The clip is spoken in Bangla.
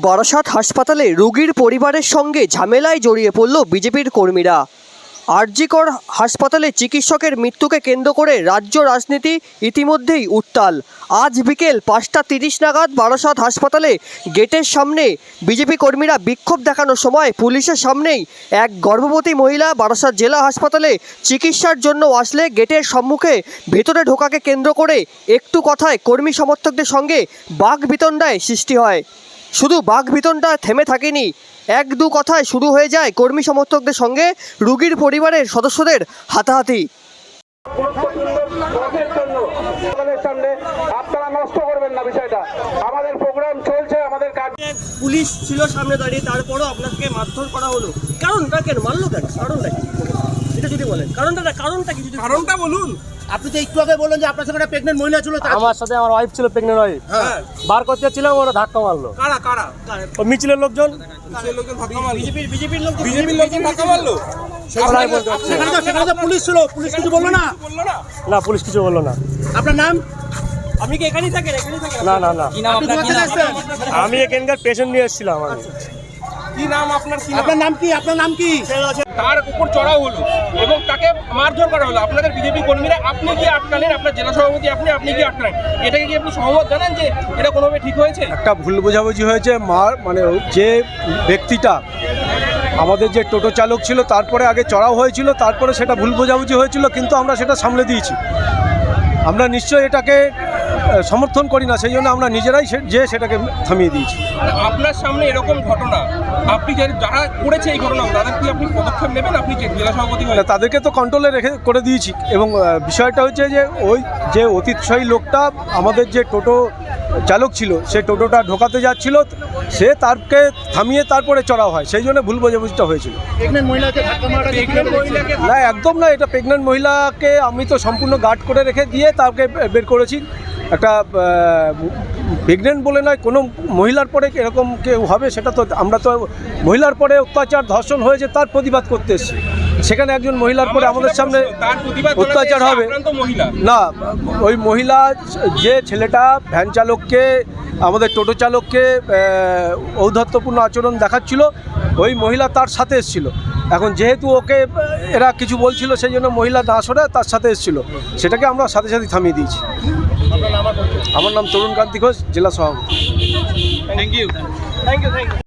বারাসাত হাসপাতালে রোগীর পরিবারের সঙ্গে ঝামেলায় জড়িয়ে পড়ল বিজেপির কর্মীরা। আরজিকর হাসপাতালে চিকিৎসকের মৃত্যুকে কেন্দ্র করে রাজ্য রাজনীতি ইতিমধ্যেই উত্তাল। আজ বিকেল পাঁচটা তিরিশ নাগাদ বারাসাত হাসপাতালে গেটের সামনে বিজেপি কর্মীরা বিক্ষোভ দেখানোর সময় পুলিশের সামনেই এক গর্ভবতী মহিলা বারাসাত জেলা হাসপাতালে চিকিৎসার জন্য আসলে গেটের সম্মুখে ভেতরে ঢোকাকে কেন্দ্র করে একটু কথায় কর্মী সমর্থকদের সঙ্গে বাঘ বিতণ্ডায় সৃষ্টি হয়। শুধু বাঘ বিতণ্ডা থেমে থাকেনি এক দু কথায় শুরু হয়ে যায় কর্মী সমর্থকদের সঙ্গে রুগীর পরিবারের সদস্যদের হাতাহাতি। আপনারা নষ্ট করবেন না বিষয়টা। আমাদের প্রোগ্রাম চলছে আমাদের পুলিশ ছিল সামনে দাঁড়িয়ে তারপরও আপনাকে মারধর করা হলো। কারণটা কেন? মারলো কেন? কারণটা কি? এটা যদি বলেন। কারণটা কারণটা কি যদি কারণটা বলুন। আপনি তো একটু আগে বললেন যে আপনার সঙ্গে একটা প্রেগনেন্ট মহিলা ছিল আমার সাথে আমার ওয়াইফ ছিল প্রেগনেন্ট ওয়াইফ হ্যাঁ। বার করতে যাচ্ছিলাম ওরা ধাক্কা মারলো। কারা কারা? ও মিছিলের লোকজন? সেই লোকজন ধাক্কা মারলো। বিজেপির বিজেপির লোক বিজেপির লোকজন ধাক্কা মারলো। সেখানে তো সেখানে তো পুলিশ ছিল পুলিশ কিছু বলল না? না? না পুলিশ কিছু বলল না। আপনার নাম? আপনি কি এখানেই থাকেন? এখানেই থাকেন? না না না। আপনি কোথা থেকে এসেছেন আমি এখানকার পেশেন্ট নিয়ে এসেছিলাম আমি। কি নাম আপনার কি আপনার নাম কি? আপনার নাম কি? তার উপর চড়াও হলো এবং তাকে মারধর করা হলো। আপনাদের বিজেপি কর্মীরা আপনি কি আটকালেন আপনার জেলা সভাপতি আপনি আপনি কি আটকালেন। এটাকে কি আপনি সহমত জানেন যে এটা কোনোভাবে ঠিক হয়েছে? একটা ভুল বোঝাবুঝি হয়েছে। মার মানে যে ব্যক্তিটা আমাদের যে টোটো চালক ছিল তারপরে আগে চড়াও হয়েছিল তারপরে সেটা ভুল বোঝাবুঝি হয়েছিল কিন্তু আমরা সেটা সামলে দিয়েছি। আমরা নিশ্চয়ই এটাকে সমর্থন করি না সেই জন্য আমরা নিজেরাই সে- যে সেটাকে থামিয়ে দিয়েছি। মানে আপনার সামনে এরকম ঘটনা আপনি যে যারা করেছে এই ঘটনা তাদের কি আপনি পদক্ষেপ নেবেন? আপনি যে জেলা সভাপতি না, তাদেরকে তো কন্ট্রোলে রেখে করে দিয়েছি। এবং বিষয়টা হচ্ছে যে ওই যে অতীতশাহী লোকটা আমাদের যে টোটো চালক ছিল সে টোটোটা ঢোকাতে যাচ্ছিল সে তারকে থামিয়ে তারপরে চড়াও হয়। সেই জন্য ভুল বোঝাবুঝিটা হয়েছিল। না একদম না এটা প্রেগনেন্ট মহিলাকে আমি তো সম্পূর্ণ গার্ড করে রেখে দিয়ে তাকে বের করেছি। একটা প্রেগনেন্ট বলে নয় কোনো মহিলার পরে এরকম কেউ হবে সেটা তো আমরা তো মহিলার পরে অত্যাচার ধর্ষণ হয়েছে তার প্রতিবাদ করতে এসেছি। সেখানে একজন মহিলার পরে আমাদের সামনে অত্যাচার হবে। না ওই মহিলা যে ছেলেটা ভ্যান চালককে আমাদের টোটো চালককে ঔদ্ধত্যপূর্ণ আচরণ দেখাচ্ছিল ওই মহিলা তার সাথে এসেছিল। এখন যেহেতু ওকে এরা কিছু বলছিল সেই জন্য মহিলা না সরে তার সাথে এসেছিল। সেটাকে আমরা সাথে সাথে থামিয়ে দিয়েছি। আমার নাম তরুণ কান্তি ঘোষ জেলা সভাপতি। Thank you thank you thank you